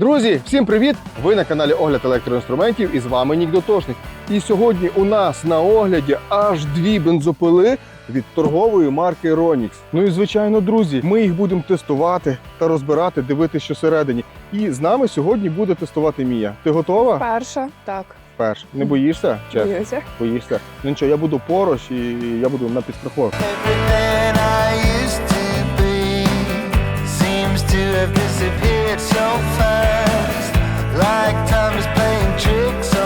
Друзі, всім привіт! Ви на каналі Огляд електроінструментів і з вами Нік Дотошник. І сьогодні у нас на огляді аж дві бензопили від торгової марки Ronix. Ну і звичайно, друзі, ми їх будемо тестувати та розбирати, дивитися, що всередині. І з нами сьогодні буде тестувати Мія. Ти готова? Перша, так. Перш. Не боїшся? Чесно, Боюся. боїшся. Ну нічого, я буду поруч і я буду на підстраховку. Everything I used to be seems to have disappeared so fast.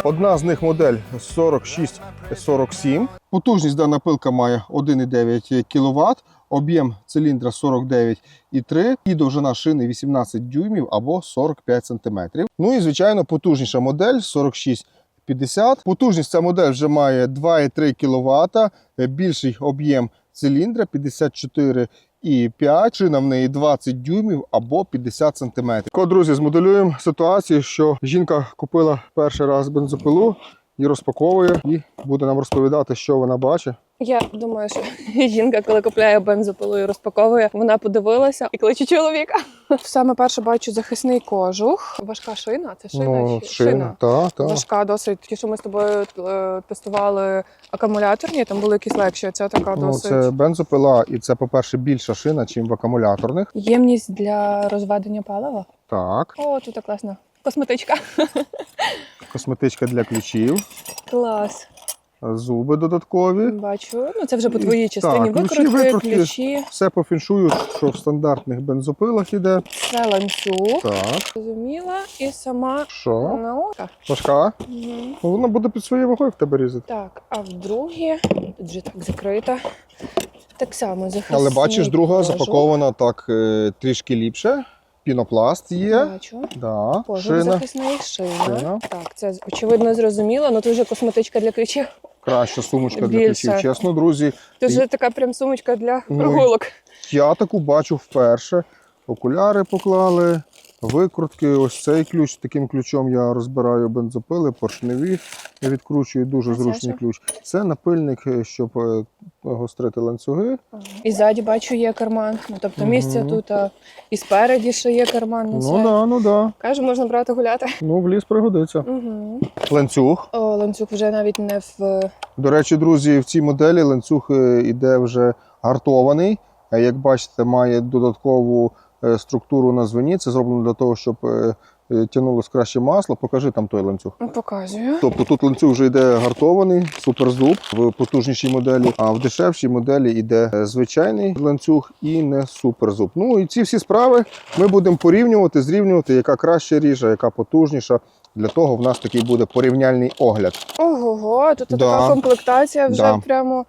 Одна з них модель 4647. Потужність дана пилка має 1,9 кВт, об'єм циліндра 49,3 і довжина шини 18 дюймів або 45 см. Ну і звичайно потужніша модель 4650. Потужність ця модель вже має 2,3 кВт, більший об'єм циліндра 54,5, шина в неї 20 дюймів або 50 сантиметрів. Ко, друзі, змоделюємо ситуацію, що жінка купила перший раз бензопилу і розпаковує, і буде нам розповідати, що вона бачить. Я думаю, що жінка, коли купляє бензопилу і розпаковує, вона подивилася і кличе чоловіка. Саме перше бачу захисний кожух. Важка шина. Це шина ну, чи шина. Та, та. Важка досить. Ті, що ми з тобою е, тестували акумуляторні, там були якісь легші. Ця така Ну, досить. це бензопила, і це, по-перше, більша шина, ніж в акумуляторних. Ємність для розведення палива. Так, О, тут так класно. Косметичка. косметичка для ключів, Клас. Зуби додаткові. Бачу. Ну це вже по твоїй частині. так, ключі, Викрутки, ключі. Все по фіншую, що в стандартних бензопилах іде. Це ланцюг. Так, Зрозуміла. І сама що? наука. Важка? Ну, Вона буде під своєю вагою в тебе різати. Так, а вдруге, тут вже так закрита. Так само захисний Але бачиш, друга кожух. запакована так е, трішки ліпше. Пінопласт є. Бачу. Да, Кожух шина. захисний, шина. Шина. Так, це очевидно зрозуміло, але тут вже косметичка для ключів. Краща сумочка для Більше. ключів. Чесно, друзі, Це вже така прям сумочка для Ну, прогулок. Я таку бачу вперше. Окуляри поклали, викрутки. Ось цей ключ. Таким ключом я розбираю бензопили, поршневі. Відкручую дуже А зручний що? ключ. Це напильник, е, щоб е, гострити ланцюги. І ззаді бачу є карман. Ну тобто Мгм. місця тут, а і спереді ще є карман. Ну це. да, ну да. Каже, можна брати гуляти. Ну, в ліс пригодиться. Угу. Ланцюг. О, ланцюг вже навіть не в До речі, друзі, в цій моделі ланцюг е, іде вже гартований. Е, Як бачите, має додаткову е, структуру на звені. Це зроблено для того, щоб е, е, тягнулось краще масло. Покажи там той ланцюг. Ну, показую. Тобто тут ланцюг вже йде гартований, суперзуб в потужнішій моделі, а в дешевшій моделі йде е, звичайний ланцюг і не суперзуб. Ну і ці всі справи ми будемо порівнювати, зрівнювати, яка краще ріже, яка потужніша. Для того в нас такий буде порівняльний огляд. Ого, тут Да. така комплектація вже Да. прямо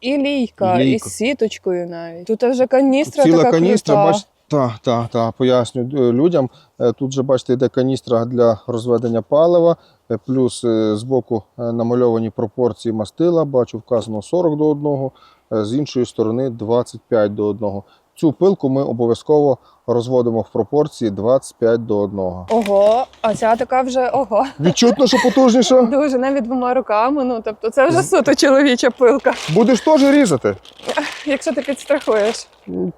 і лійка, і Лійка. з сіточкою навіть. Тут вже каністра Ціла така каністра, крута. Так, так, так, поясню е, людям. Е, Тут же бачите, йде каністра для розведення палива, е, плюс збоку намальовані пропорції мастила. Бачу, вказано 40 до 1, е, з іншої сторони 25 до 1. Цю пилку ми обов'язково розводимо в пропорції 25 до 1. Ого, а ця така вже ого. Відчутно, що потужніше? Дуже навіть двома руками. Ну тобто це вже суто чоловіча пилка, Будеш теж різати? якщо ти підстрахуєш.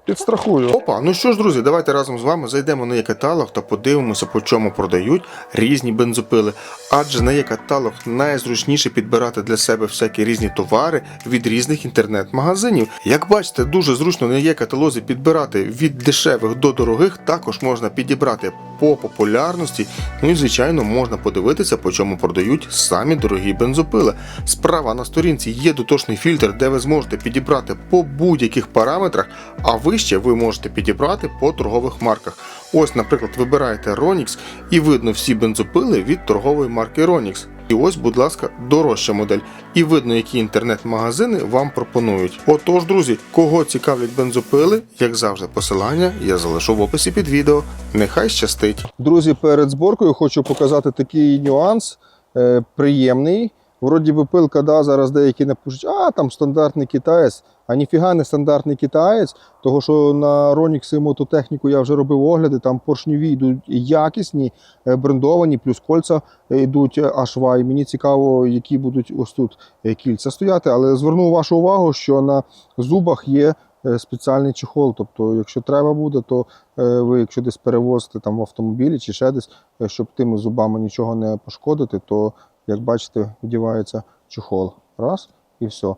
Підстрахую. Опа, ну що ж, друзі, давайте разом з вами зайдемо на є-каталог та подивимося, по чому продають різні бензопили. Адже на є-каталог найзручніше підбирати для себе всякі різні товари від різних інтернет-магазинів. Як бачите, дуже зручно на є-каталозі підбирати від дешевих до дорогих, також можна підібрати по популярності. Ну і звичайно можна подивитися, по чому продають самі дорогі бензопили. Справа на сторінці є дотошний фільтр, де ви зможете підібрати по будь-яких параметрах, а вище ви можете підібрати по торгових марках. Ось, наприклад, вибираєте Ronix і видно всі бензопили від торгової марки Ronix. І ось, будь ласка, дорожча модель. І видно, які інтернет-магазини вам пропонують. Отож, друзі, кого цікавлять бензопили, як завжди, посилання я залишу в описі під відео. Нехай щастить! Друзі, перед зборкою хочу показати такий нюанс е, приємний. Вроді би пилка, да, зараз деякі напишуть, а там стандартний китаєць, а ніфіга не стандартний китаєць, того що на Ronix мототехніку я вже робив огляди, там поршневі йдуть якісні, е, брендовані, плюс кольця е, йдуть е, HY. Мені цікаво, які будуть ось тут кільця стояти, але зверну вашу увагу, що на зубах є спеціальний чехол. Тобто, якщо треба буде, то ви, якщо десь перевозите там в автомобілі чи ще десь, щоб тими зубами нічого не пошкодити, то, як бачите, вдівається чехол. Раз і все.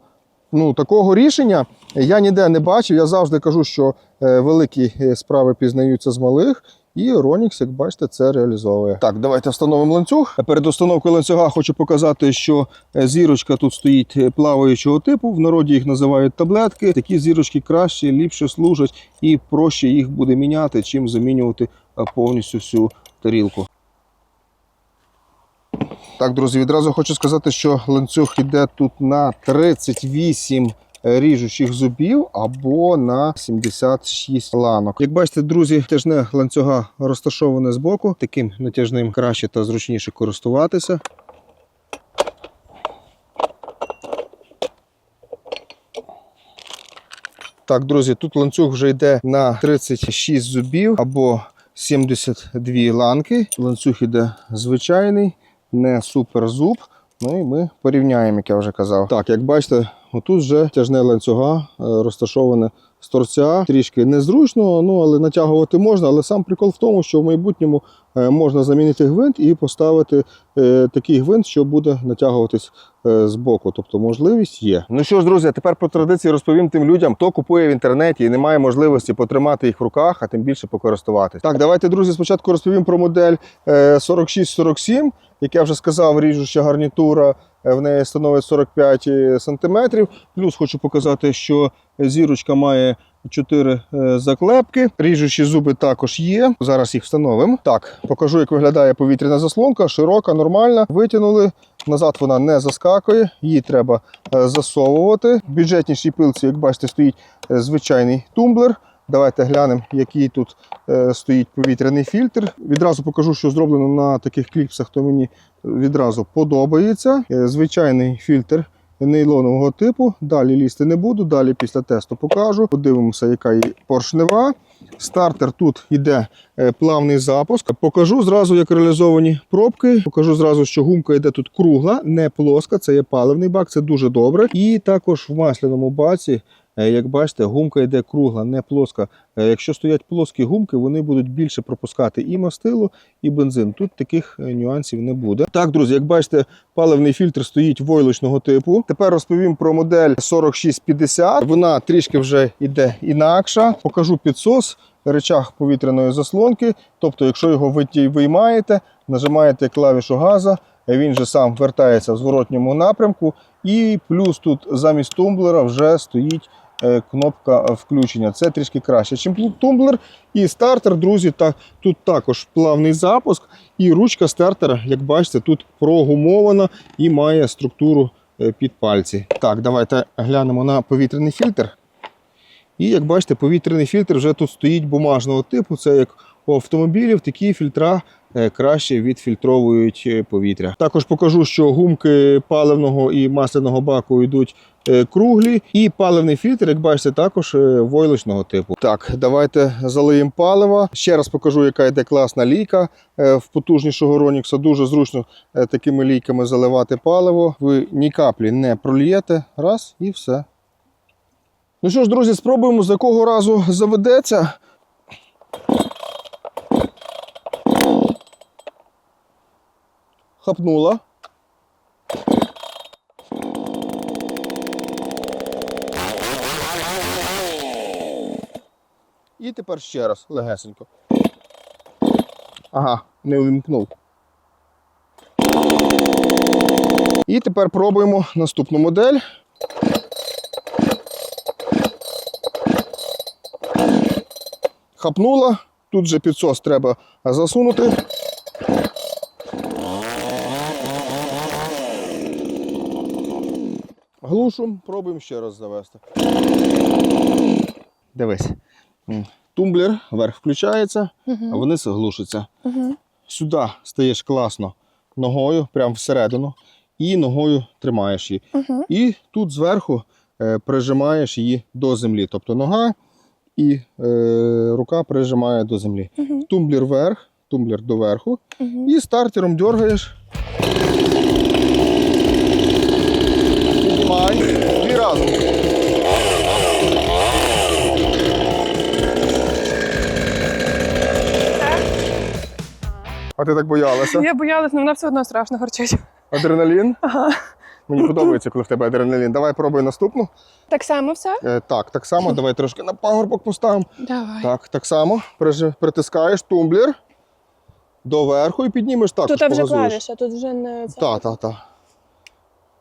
Ну, такого рішення я ніде не бачив. Я завжди кажу, що е, великі е, справи пізнаються з малих. І Ronix, як бачите, це реалізовує. Так, давайте встановимо ланцюг. Перед установкою ланцюга хочу показати, що е, зірочка тут стоїть плаваючого типу. В народі їх називають таблетки. Такі зірочки краще, ліпше служать і проще їх буде міняти, чим замінювати повністю всю тарілку. Так, друзі, відразу хочу сказати, що ланцюг йде тут на 38 ріжучих зубів або на 76 ланок. Як бачите, друзі, тяжне ланцюга розташоване збоку. Таким натяжним краще та зручніше користуватися. Так, друзі, тут ланцюг вже йде на 36 зубів або 72 ланки. Ланцюг іде звичайний, не суперзуб. Ну і ми порівняємо, як я вже казав. Так, як бачите, отут вже тяжне ланцюга е, розташоване з торця. Трішки незручно, ну але натягувати можна. Але сам прикол в тому, що в майбутньому е, можна замінити гвинт і поставити е, такий гвинт, що буде натягуватись е, з боку. Тобто можливість є. Ну що ж, друзі, тепер по традиції розповім тим людям, хто купує в інтернеті і не має можливості потримати їх в руках, а тим більше покористуватись. Так, давайте, друзі, спочатку розповім про модель е, 4647. Як я вже сказав, ріжуща гарнітура в неї становить 45 см. Плюс хочу показати, що зірочка має 4 заклепки. Ріжучі зуби також є. Зараз їх встановимо. Так, покажу, як виглядає повітряна заслонка. Широка, нормальна. Витягнули. Назад вона не заскакує, її треба е, засовувати. В бюджетнішій пилці, як бачите, стоїть е, звичайний тумблер. Давайте глянемо, який тут е, стоїть повітряний фільтр. Відразу покажу, що зроблено на таких кліпсах, то мені відразу подобається. Е, звичайний фільтр нейлонового типу. Далі лізти не буду. Далі після тесту покажу. Подивимося, яка її поршнева. Стартер тут йде е, плавний запуск. Покажу зразу, як реалізовані пробки. Покажу зразу, що гумка йде тут кругла, не плоска. Це є паливний бак, це дуже добре. І також в масляному баці. Е, Як бачите, гумка йде кругла, не плоска. Е, Якщо стоять плоскі гумки, вони будуть більше пропускати і мастило, і бензин. Тут таких е, нюансів не буде. Так, друзі, як бачите, паливний фільтр стоїть войлочного типу. Тепер розповім про модель 4650. Вона трішки вже йде інакша. Покажу підсос, речах повітряної заслонки. Тобто, якщо його ви виймаєте, нажимаєте клавішу газа, він же сам вертається в зворотньому напрямку. І плюс тут замість тумблера вже стоїть кнопка включення. Це трішки краще, ніж тумблер. І стартер, друзі, так, тут також плавний запуск. І ручка стартера, як бачите, тут прогумована і має структуру е, під пальці. Так, давайте глянемо на повітряний фільтр. І як бачите, повітряний фільтр вже тут стоїть бумажного типу. Це як у автомобілів такі фільтра е, краще відфільтровують е, повітря. Також покажу, що гумки паливного і масляного баку йдуть е, круглі, і паливний фільтр, як бачите, також е, войлочного типу. Так, давайте залиємо паливо. Ще раз покажу, яка йде класна лійка е, в потужнішого Ронікса. Дуже зручно е, такими лійками заливати паливо. Ви ні каплі не прольєте. Раз і все. Ну що ж, друзі, спробуємо, з якого разу заведеться. Хапнула. І тепер ще раз легесенько. Ага, не увімкнув. І тепер пробуємо наступну модель. Хапнула. Тут же підсос треба засунути. Глушу, пробуємо ще раз завести. Дивись. Тумблер вверх включається, а вниз глушиться. Сюди стаєш класно ногою, прямо всередину, і ногою тримаєш її. І тут зверху е, прижимаєш її до землі. Тобто нога і е, рука прижимає до землі. Тумблер вверх, тумблер доверху. І стартером дергаєш. Давай. Дві разом. А ти так боялася? Я боялася, але вона все одно страшно горчить. Адреналін? Ага. Мені подобається, коли в тебе адреналін. Давай пробуй наступну. Так само все? Е, так, так само. Давай трошки на пагорбок поставимо. Давай. Так, так само. Притискаєш тумблер доверху і піднімеш так. Тут вже клавіша, тут вже не. Так, так, так.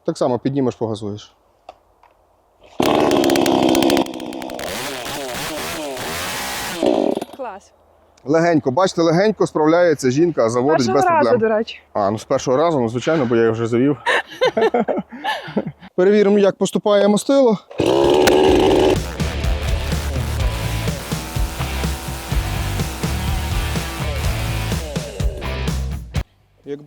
Так само піднімеш, погазуєш. Клас. Легенько, бачите, легенько справляється жінка, заводить Першого без разу, проблем. до речі. А, ну з першого разу, ну звичайно, бо я її вже завів. Перевіримо, як поступає мастило.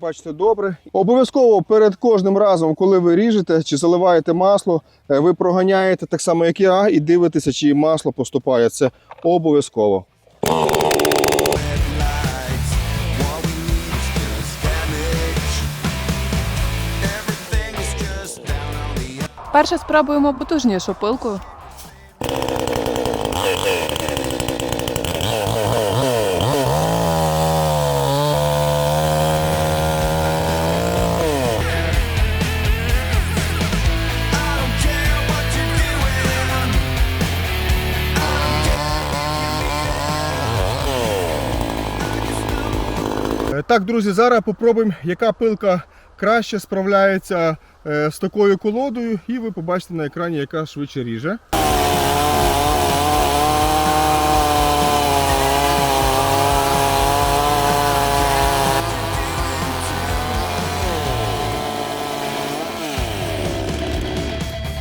Бачите, добре. Обов'язково перед кожним разом, коли ви ріжете чи заливаєте масло, е, ви проганяєте так само, як я, і дивитеся, чи масло поступає. Це обов'язково. Перше спробуємо потужнішу пилку. Так, друзі, зараз попробуємо, яка пилка краще справляється е, з такою колодою, і ви побачите на екрані, яка швидше ріже.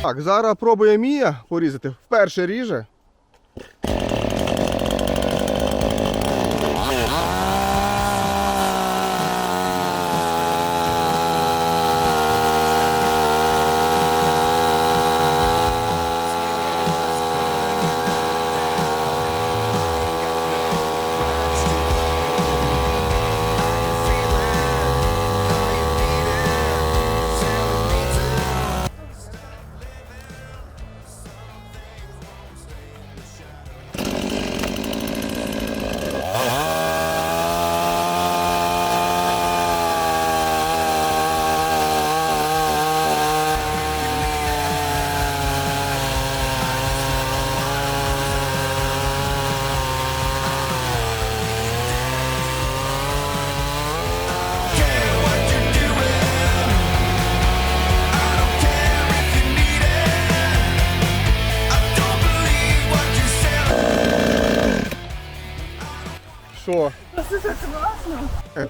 Так, зараз пробує Мія порізати. Вперше ріже.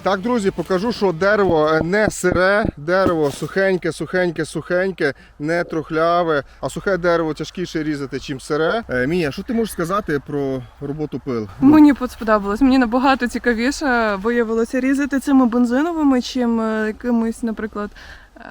Так, друзі, покажу, що дерево е, не сире, дерево сухеньке, сухеньке, сухеньке, не трухляве, а сухе дерево тяжкіше різати, чим сире. Е, Мія, що ти можеш сказати про роботу пил? Мені сподобалось. Мені набагато цікавіше виявилося різати цими бензиновими, чим е, якимись, наприклад,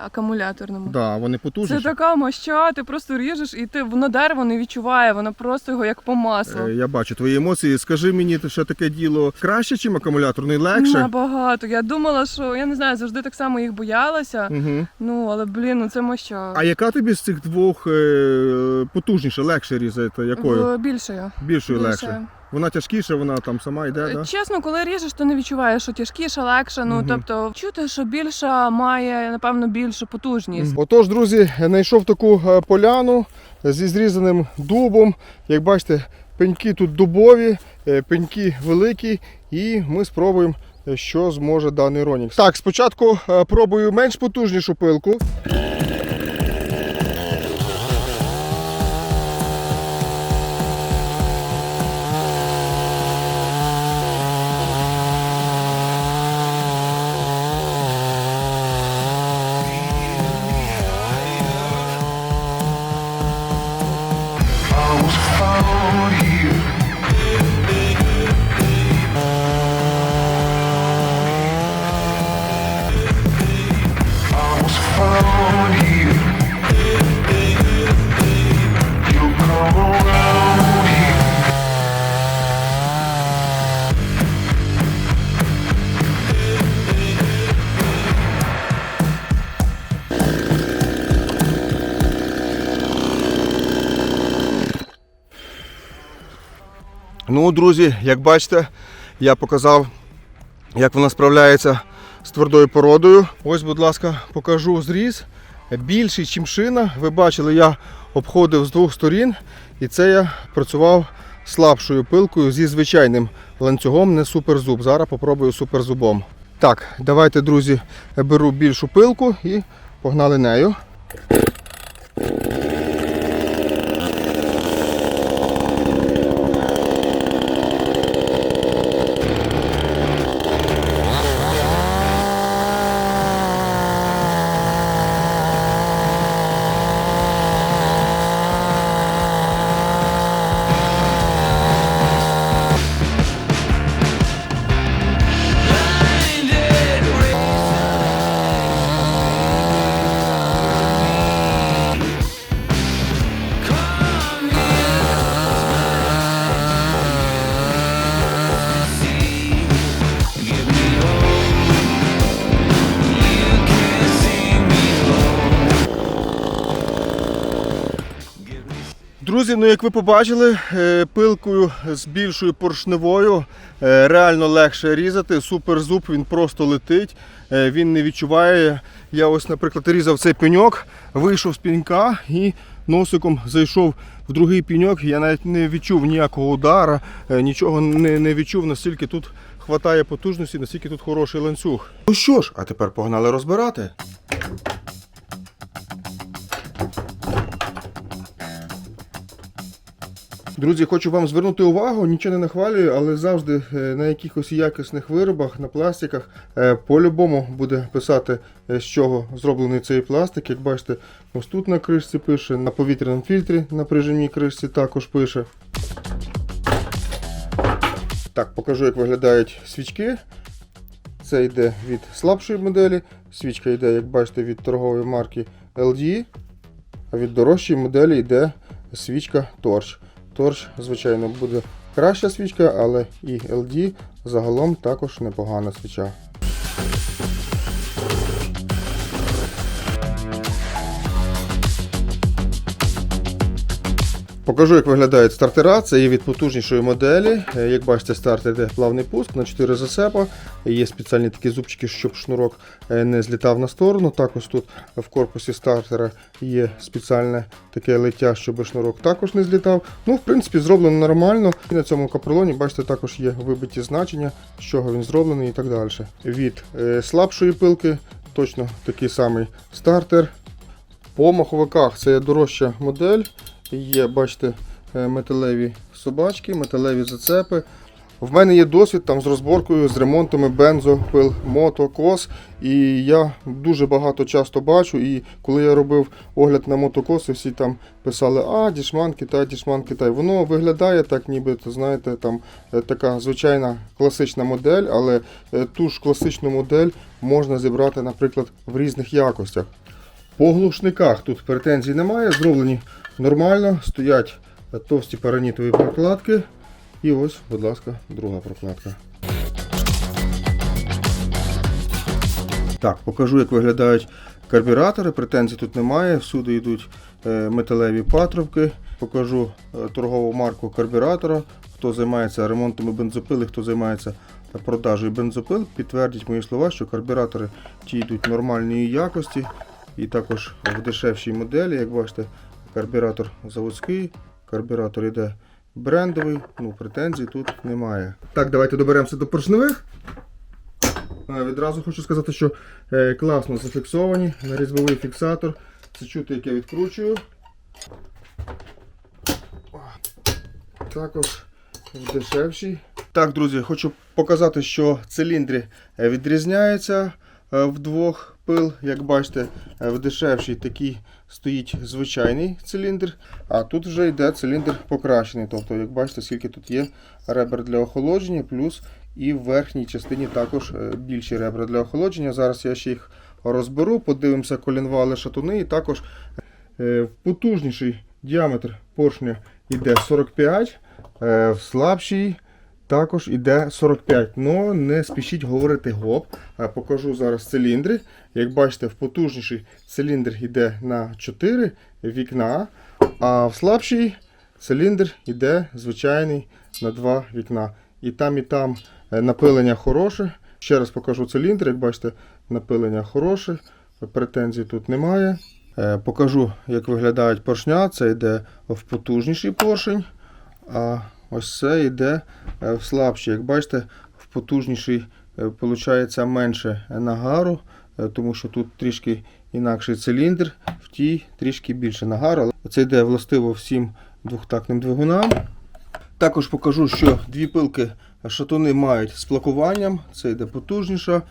акумуляторними. Да, вони Це така моща, ти просто ріжеш і ти воно дерево не відчуває, воно просто його як по маслу. Е, Я бачу твої емоції. Скажи мені, що таке діло краще, чим акумуляторний, легше? Набагато. Я думала, що я не знаю, завжди так само їх боялася. Угу. Ну але блін, ну це моща. А яка тобі з цих двох е, потужніше, легше різати? Якою? Більшою. Більшою легше. Вона тяжкіша, вона там сама йде, Е, да? Чесно, коли ріжеш, то не відчуваєш, що тяжкіше, легше. Ну Мгм. тобто чути, що більша має напевно більшу потужність. Отож, друзі, знайшов таку е, поляну зі зрізаним дубом. Як бачите, пеньки тут дубові, е, пеньки великі, і ми спробуємо, що зможе даний Ронікс. Так, спочатку пробую менш потужнішу пилку. Ну, друзі, як бачите, я показав як вона справляється з твердою породою. Ось, будь ласка, покажу зріз. Більший, ніж шина. Ви бачили, я обходив з двох сторін, і це я працював слабшою пилкою зі звичайним ланцюгом, не суперзуб. Зараз попробую суперзубом. Так, давайте, друзі, беру більшу пилку і погнали нею. Друзі, ну як ви побачили, е, пилкою з більшою поршневою е, реально легше різати. Суперзуб, він просто летить, е, він не відчуває. Я ось, наприклад, різав цей пеньок, вийшов з пенька і носиком зайшов в другий пеньок. Я навіть не відчув ніякого удара, нічого не, не відчув, настільки тут хватає потужності, настільки тут хороший ланцюг. Ну що ж, а тепер погнали розбирати. Друзі, хочу вам звернути увагу, нічого не нахвалюю, але завжди е, на якихось якісних виробах, на пластиках е, по-любому буде писати, е, з чого зроблений цей пластик. Як бачите, ось тут на кришці пише, на повітряному фільтрі на прижимній кришці також пише. Так, покажу, як виглядають свічки. Це йде від слабшої моделі. Свічка йде, як бачите, від торгової марки LG. А від дорожчої моделі йде свічка Torch. Торч, звичайно, буде краща свічка, але і LD загалом також непогана свіча. Покажу, як виглядають стартера. Це є від потужнішої моделі. Е, Як бачите, стартер йде плавний пуск на 4 засепа. Є спеціальні такі зубчики, щоб шнурок е, не злітав на сторону. Також тут в корпусі стартера є спеціальне таке лиття, щоб шнурок також не злітав. Ну, в принципі, зроблено нормально. І на цьому капролоні, бачите, також є вибиті значення, з чого він зроблений і так далі. Від е, слабшої пилки точно такий самий стартер. По маховиках це дорожча модель. Є, бачите, е, металеві собачки, металеві зацепи. В мене є досвід там з розборкою, з ремонтами бензо, пил, мото, кос. І я дуже багато часто бачу. І коли я робив огляд на мотокоси, всі там писали, а, дішман Китай, дішман Китай. Воно виглядає так, ніби, то, знаєте, там е, така звичайна класична модель, але е, ту ж класичну модель можна зібрати, наприклад, в різних якостях. По глушниках тут претензій немає, зроблені нормально, стоять товсті паранітові прокладки. І ось, будь ласка, друга прокладка. Так, покажу, як виглядають карбюратори. Претензій тут немає. Всюди йдуть е, металеві патрубки. Покажу е, торгову марку карбюратора. Хто займається ремонтами бензопили, хто займається продажею бензопил, підтвердять мої слова, що карбюратори ті йдуть нормальної якості. І також в дешевшій моделі, як бачите, карбюратор заводський, карбюратор йде брендовий, ну претензій тут немає. Так, давайте доберемося до поршневих. Відразу хочу сказати, що е, класно зафіксовані на різьбовий фіксатор. Це чути, як я відкручую. Також в дешевшій. Так, друзі, хочу показати, що циліндри е, відрізняються е, в двох пил. Як бачите, е, в дешевшій такий стоїть звичайний циліндр, а тут вже йде циліндр покращений. Тобто, як бачите, скільки тут є ребер для охолодження, плюс і в верхній частині також е, більші ребра для охолодження. Зараз я ще їх розберу, подивимося колінвали шатуни і також е, в потужніший діаметр поршня йде 45, е, в слабший також йде 45. Ну не спішіть говорити гоп. Е, Покажу зараз циліндри. Як бачите, в потужніший циліндр йде на 4 вікна, а в слабший циліндр йде звичайний на 2 вікна. І там, і там е, напилення хороше. Ще раз покажу циліндр. Як бачите, напилення хороше, претензій тут немає. Е, Покажу, як виглядають поршня. Це йде в потужніший поршень, ось це йде е, в слабший. Як бачите, в потужніший виходить менше нагару, е, тому що тут трішки інакший циліндр, в тій трішки більше нагару. Це йде властиво всім двохтактним двигунам. Також покажу, що дві пилки шатуни мають з плакуванням. Це йде потужніша,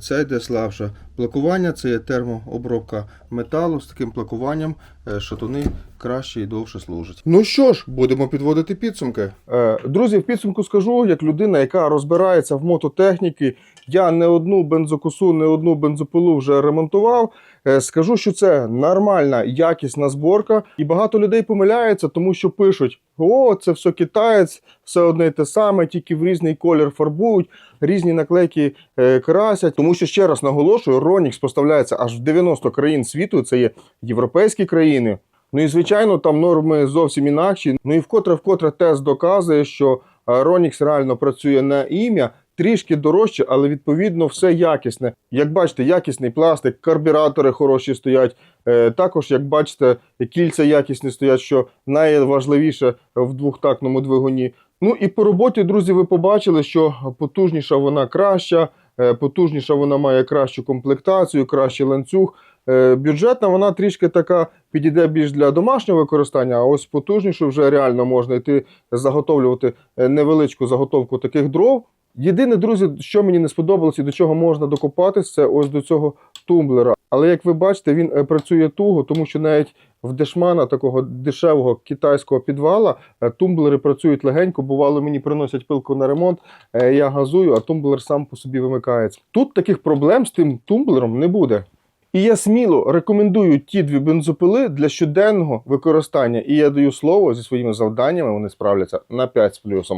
це йде слабша. Плакування це є термообробка металу з таким плакуванням. е, Шатуни краще і довше служать. Ну що ж, будемо підводити підсумки. Е, Друзі, в підсумку скажу, як людина, яка розбирається в мототехніці, я не одну бензокосу, не одну бензопилу вже ремонтував. Е, Скажу, що це нормальна, якісна зборка, і багато людей помиляється, тому що пишуть: о, це все китаєць, все одне й те саме, тільки в різний колір фарбують, різні наклейки е, красять. Тому що ще раз наголошую, Ronix поставляється аж в 90 країн світу. Це є європейські країни. Ну і звичайно, там норми зовсім інакші. Ну і вкотре, вкотре тест доказує, що е, Ronix реально працює на ім'я. Трішки дорожче, але відповідно все якісне. Як бачите, якісний пластик, карбюратори хороші стоять. Е, також, як бачите, кільця якісні стоять, що найважливіше в двохтактному двигуні. Ну і по роботі, друзі, ви побачили, що потужніша вона краща, е, потужніша вона має кращу комплектацію, кращий ланцюг. Е, Бюджетна вона трішки така підійде більш для домашнього використання, а ось потужнішу вже реально можна йти заготовлювати невеличку заготовку таких дров. Єдине, друзі, що мені не сподобалось і до чого можна докопатись, це ось до цього тумблера. Але як ви бачите, він е, працює туго, тому що навіть в дешмана такого дешевого китайського підвала е, тумблери працюють легенько. Бувало, мені приносять пилку на ремонт, е, я газую, а тумблер сам по собі вимикається. Тут таких проблем з тим тумблером не буде. І я сміло рекомендую ті дві бензопили для щоденного використання. І я даю слово зі своїми завданнями, вони справляться на 5 з плюсом.